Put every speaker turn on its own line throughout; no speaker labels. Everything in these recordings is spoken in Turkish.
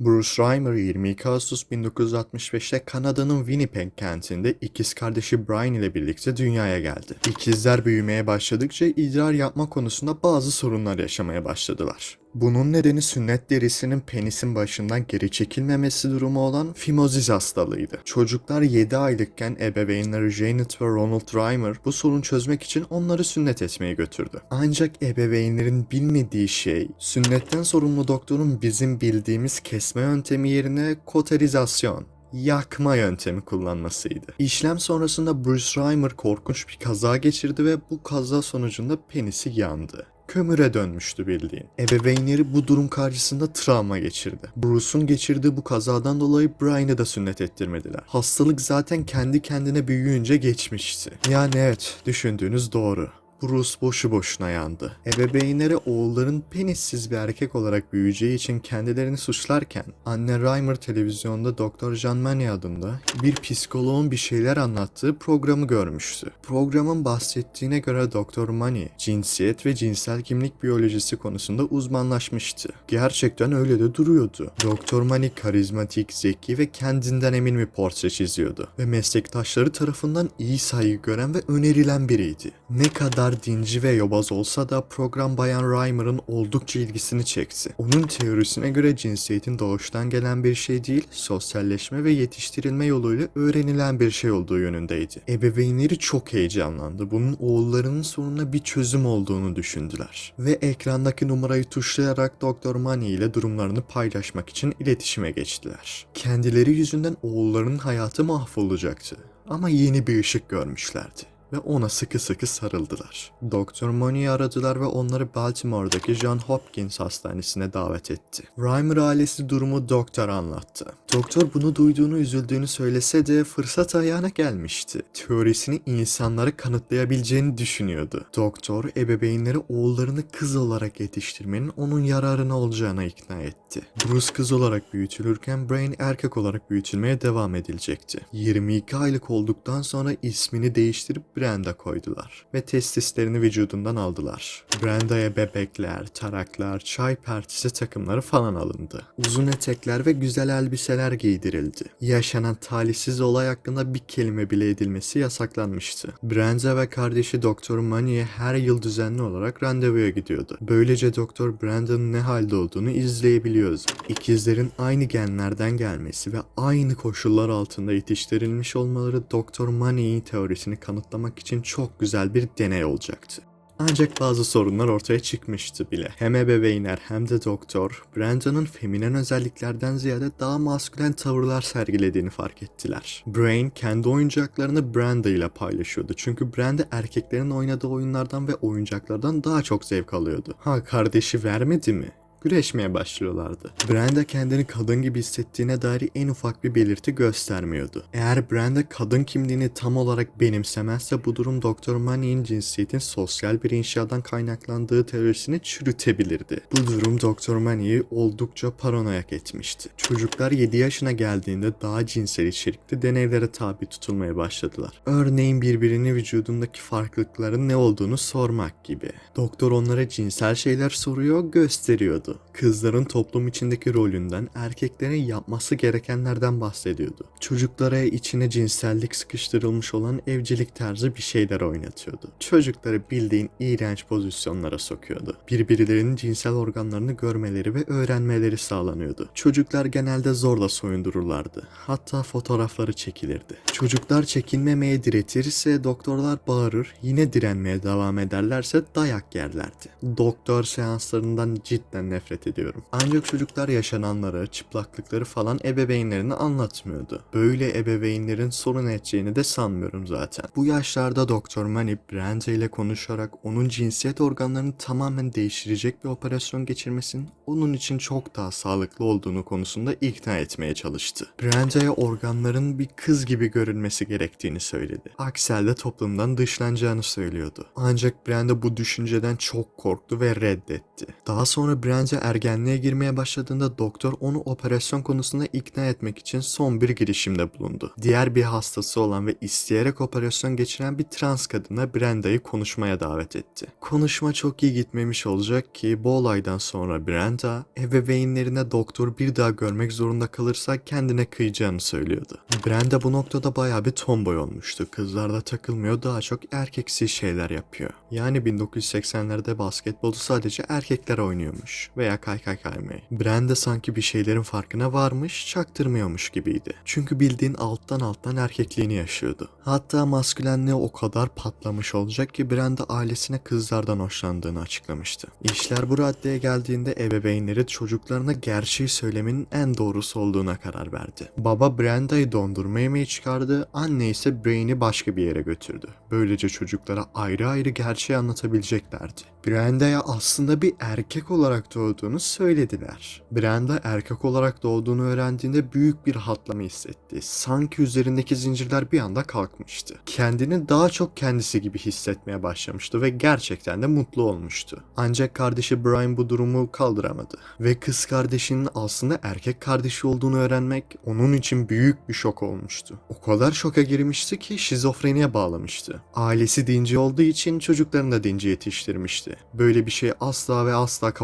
Bruce Reimer 22 Ağustos 1965'te Kanada'nın Winnipeg kentinde ikiz kardeşi Brian ile birlikte dünyaya geldi. İkizler büyümeye başladıkça idrar yapma konusunda bazı sorunlar yaşamaya başladılar. Bunun nedeni sünnet derisinin penisin başından geri çekilmemesi durumu olan fimozis hastalığıydı. Çocuklar 7 aylıkken ebeveynleri Janet ve Ronald Reimer bu sorunu çözmek için onları sünnet etmeye götürdü. Ancak ebeveynlerin bilmediği şey, sünnetten sorumlu doktorun bizim bildiğimiz kesme yöntemi yerine koterizasyon yakma yöntemi kullanmasıydı. İşlem sonrasında Bruce Reimer korkunç bir kaza geçirdi ve bu kaza sonucunda penisi yandı kömüre dönmüştü bildiğin. Ebeveynleri bu durum karşısında travma geçirdi. Bruce'un geçirdiği bu kazadan dolayı Brian'ı da sünnet ettirmediler. Hastalık zaten kendi kendine büyüyünce geçmişti. Yani evet, düşündüğünüz doğru. Bruce boşu boşuna yandı. Ebeveynleri oğulların penissiz bir erkek olarak büyüyeceği için kendilerini suçlarken anne Reimer televizyonda Dr. Jean Mani adında bir psikoloğun bir şeyler anlattığı programı görmüştü. Programın bahsettiğine göre Dr. Mani cinsiyet ve cinsel kimlik biyolojisi konusunda uzmanlaşmıştı. Gerçekten öyle de duruyordu. Dr. Mani karizmatik, zeki ve kendinden emin bir portre çiziyordu ve meslektaşları tarafından iyi saygı gören ve önerilen biriydi. Ne kadar dinci ve yobaz olsa da program Bayan Reimer'ın oldukça ilgisini çekti. Onun teorisine göre cinsiyetin doğuştan gelen bir şey değil, sosyalleşme ve yetiştirilme yoluyla öğrenilen bir şey olduğu yönündeydi. Ebeveynleri çok heyecanlandı. Bunun oğullarının sorununa bir çözüm olduğunu düşündüler. Ve ekrandaki numarayı tuşlayarak Dr. Money ile durumlarını paylaşmak için iletişime geçtiler. Kendileri yüzünden oğullarının hayatı mahvolacaktı. Ama yeni bir ışık görmüşlerdi ve ona sıkı sıkı sarıldılar. Doktor Money'i aradılar ve onları Baltimore'daki John Hopkins Hastanesi'ne davet etti. Reimer ailesi durumu doktora anlattı. Doktor bunu duyduğunu üzüldüğünü söylese de fırsat ayağına gelmişti. Teorisini insanlara kanıtlayabileceğini düşünüyordu. Doktor ebeveynleri oğullarını kız olarak yetiştirmenin onun yararına olacağına ikna etti. Bruce kız olarak büyütülürken Brain erkek olarak büyütülmeye devam edilecekti. 22 aylık olduktan sonra ismini değiştirip Brenda koydular ve testislerini vücudundan aldılar. Brenda'ya bebekler, taraklar, çay partisi takımları falan alındı. Uzun etekler ve güzel elbiseler giydirildi. Yaşanan talihsiz olay hakkında bir kelime bile edilmesi yasaklanmıştı. Brenda ve kardeşi Doktor Money'e her yıl düzenli olarak randevuya gidiyordu. Böylece Doktor Branda'nın ne halde olduğunu izleyebiliyordu. İkizlerin aynı genlerden gelmesi ve aynı koşullar altında yetiştirilmiş olmaları Doktor Money'in teorisini kanıtlamak için çok güzel bir deney olacaktı. Ancak bazı sorunlar ortaya çıkmıştı bile. Hem ebeveynler hem de doktor, Brandon'ın feminen özelliklerden ziyade daha maskülen tavırlar sergilediğini fark ettiler. Brain kendi oyuncaklarını Brenda ile paylaşıyordu. Çünkü Brenda erkeklerin oynadığı oyunlardan ve oyuncaklardan daha çok zevk alıyordu. Ha kardeşi vermedi mi? Güreşmeye başlıyorlardı. Brenda kendini kadın gibi hissettiğine dair en ufak bir belirti göstermiyordu. Eğer Brenda kadın kimliğini tam olarak benimsemezse bu durum Dr. Money'in cinsiyetin sosyal bir inşadan kaynaklandığı teorisini çürütebilirdi. Bu durum Dr. Money'i oldukça paranoyak etmişti. Çocuklar 7 yaşına geldiğinde daha cinsel içerikli deneylere tabi tutulmaya başladılar. Örneğin birbirine vücudundaki farklılıkların ne olduğunu sormak gibi. Doktor onlara cinsel şeyler soruyor, gösteriyordu. Kızların toplum içindeki rolünden, erkeklerin yapması gerekenlerden bahsediyordu. Çocuklara içine cinsellik sıkıştırılmış olan evcilik tarzı bir şeyler oynatıyordu. Çocukları bildiğin iğrenç pozisyonlara sokuyordu. Birbirlerinin cinsel organlarını görmeleri ve öğrenmeleri sağlanıyordu. Çocuklar genelde zorla soyundururlardı. Hatta fotoğrafları çekilirdi. Çocuklar çekinmemeye diretirse doktorlar bağırır, yine direnmeye devam ederlerse dayak yerlerdi. Doktor seanslarından cidden nefret ediyorum. Ancak çocuklar yaşananları, çıplaklıkları falan ebeveynlerine anlatmıyordu. Böyle ebeveynlerin sorun edeceğini de sanmıyorum zaten. Bu yaşlarda Doktor Manny Brenda ile konuşarak onun cinsiyet organlarını tamamen değiştirecek bir operasyon geçirmesinin onun için çok daha sağlıklı olduğunu konusunda ikna etmeye çalıştı. Brenda'ya organların bir kız gibi görünmesi gerektiğini söyledi. Axel de toplumdan dışlanacağını söylüyordu. Ancak Brenda bu düşünceden çok korktu ve reddetti. Daha sonra Brenda Brenda ergenliğe girmeye başladığında doktor onu operasyon konusunda ikna etmek için son bir girişimde bulundu. Diğer bir hastası olan ve isteyerek operasyon geçiren bir trans kadına Brenda'yı konuşmaya davet etti. Konuşma çok iyi gitmemiş olacak ki bu olaydan sonra Brenda ebeveynlerine doktor bir daha görmek zorunda kalırsa kendine kıyacağını söylüyordu. Brenda bu noktada bayağı bir tomboy olmuştu. Kızlarla takılmıyor daha çok erkeksi şeyler yapıyor. Yani 1980'lerde basketbolu sadece erkekler oynuyormuş veya kaykay kaymayı. Brenda sanki bir şeylerin farkına varmış, çaktırmıyormuş gibiydi. Çünkü bildiğin alttan alttan erkekliğini yaşıyordu. Hatta maskülenliği o kadar patlamış olacak ki Brenda ailesine kızlardan hoşlandığını açıklamıştı. İşler bu raddeye geldiğinde ebeveynleri çocuklarına gerçeği söylemenin en doğrusu olduğuna karar verdi. Baba Brenda'yı dondurma yemeği çıkardı, anne ise Brain'i başka bir yere götürdü. Böylece çocuklara ayrı ayrı gerçeği anlatabileceklerdi. Brenda'ya aslında bir erkek olarak doğduğunu söylediler. Brenda erkek olarak doğduğunu öğrendiğinde büyük bir rahatlama hissetti. Sanki üzerindeki zincirler bir anda kalkmıştı. Kendini daha çok kendisi gibi hissetmeye başlamıştı ve gerçekten de mutlu olmuştu. Ancak kardeşi Brian bu durumu kaldıramadı. Ve kız kardeşinin aslında erkek kardeşi olduğunu öğrenmek onun için büyük bir şok olmuştu. O kadar şoka girmişti ki şizofreniye bağlamıştı. Ailesi dinci olduğu için çocuklarını da dinci yetiştirmişti. Böyle bir şey asla ve asla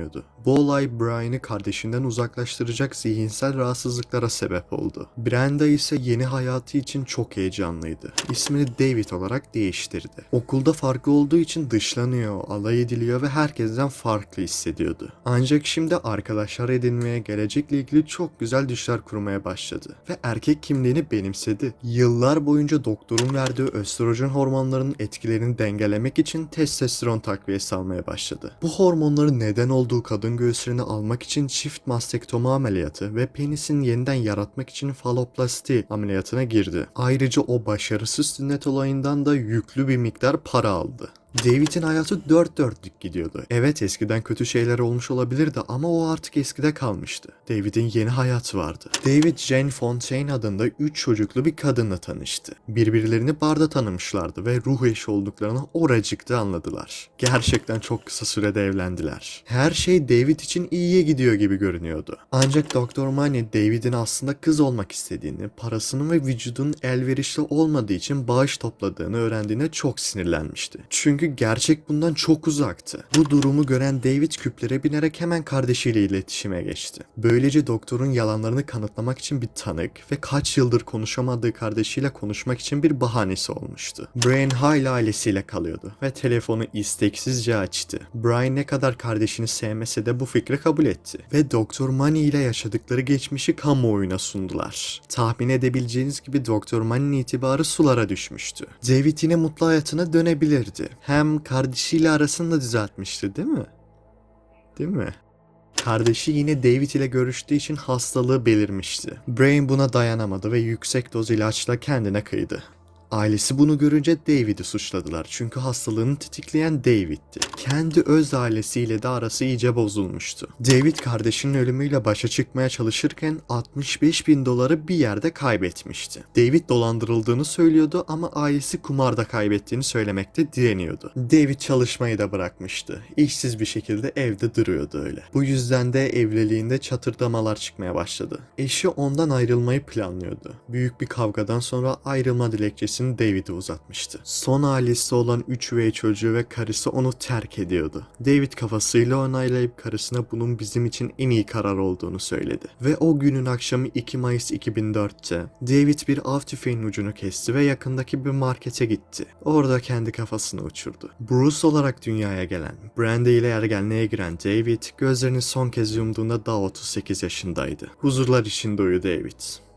kabullenemiyordu. Bu olay Brian'ı kardeşinden uzaklaştıracak zihinsel rahatsızlıklara sebep oldu. Brenda ise yeni hayatı için çok heyecanlıydı. İsmini David olarak değiştirdi. Okulda farklı olduğu için dışlanıyor, alay ediliyor ve herkesten farklı hissediyordu. Ancak şimdi arkadaşlar edinmeye gelecekle ilgili çok güzel düşler kurmaya başladı ve erkek kimliğini benimsedi. Yıllar boyunca doktorun verdiği östrojen hormonlarının etkilerini dengelemek için testosteron takviyesi almaya başladı. Bu hormonların neden olduğu kadın göğüslerini almak için çift mastektomi ameliyatı ve penisin yeniden yaratmak için faloplasti ameliyatına girdi. Ayrıca o başarısız sünnet olayından da yüklü bir miktar para aldı. David'in hayatı dört dörtlük gidiyordu. Evet eskiden kötü şeyler olmuş olabilirdi ama o artık eskide kalmıştı. David'in yeni hayatı vardı. David Jane Fontaine adında 3 çocuklu bir kadınla tanıştı. Birbirlerini barda tanımışlardı ve ruh eşi olduklarını oracıkta anladılar. Gerçekten çok kısa sürede evlendiler. Her şey David için iyiye gidiyor gibi görünüyordu. Ancak Dr. Money David'in aslında kız olmak istediğini, parasının ve vücudunun elverişli olmadığı için bağış topladığını öğrendiğine çok sinirlenmişti. Çünkü gerçek bundan çok uzaktı. Bu durumu gören David küplere binerek hemen kardeşiyle iletişime geçti. Böylece doktorun yalanlarını kanıtlamak için bir tanık ve kaç yıldır konuşamadığı kardeşiyle konuşmak için bir bahanesi olmuştu. Brian hala ailesiyle kalıyordu ve telefonu isteksizce açtı. Brian ne kadar kardeşini sevmese de bu fikri kabul etti ve Doktor Money ile yaşadıkları geçmişi kamuoyuna sundular. Tahmin edebileceğiniz gibi Doktor Money'nin itibarı sulara düşmüştü. David yine mutlu hayatına dönebilirdi. Hem kardeşiyle arasını da düzeltmişti değil mi? Değil mi? Kardeşi yine David ile görüştüğü için hastalığı belirmişti. Brain buna dayanamadı ve yüksek doz ilaçla kendine kıydı. Ailesi bunu görünce David'i suçladılar çünkü hastalığını tetikleyen David'ti. Kendi öz ailesiyle de arası iyice bozulmuştu. David kardeşinin ölümüyle başa çıkmaya çalışırken 65 bin doları bir yerde kaybetmişti. David dolandırıldığını söylüyordu ama ailesi kumarda kaybettiğini söylemekte direniyordu. David çalışmayı da bırakmıştı. İşsiz bir şekilde evde duruyordu öyle. Bu yüzden de evliliğinde çatırdamalar çıkmaya başladı. Eşi ondan ayrılmayı planlıyordu. Büyük bir kavgadan sonra ayrılma dilekçesi kardeşini David'e uzatmıştı. Son ailesi olan 3 üvey çocuğu ve karısı onu terk ediyordu. David kafasıyla onaylayıp karısına bunun bizim için en iyi karar olduğunu söyledi. Ve o günün akşamı 2 Mayıs 2004'te David bir av tüfeğinin ucunu kesti ve yakındaki bir markete gitti. Orada kendi kafasını uçurdu. Bruce olarak dünyaya gelen, Brandy ile ergenliğe giren David gözlerini son kez yumduğunda daha 38 yaşındaydı. Huzurlar içinde uyu David.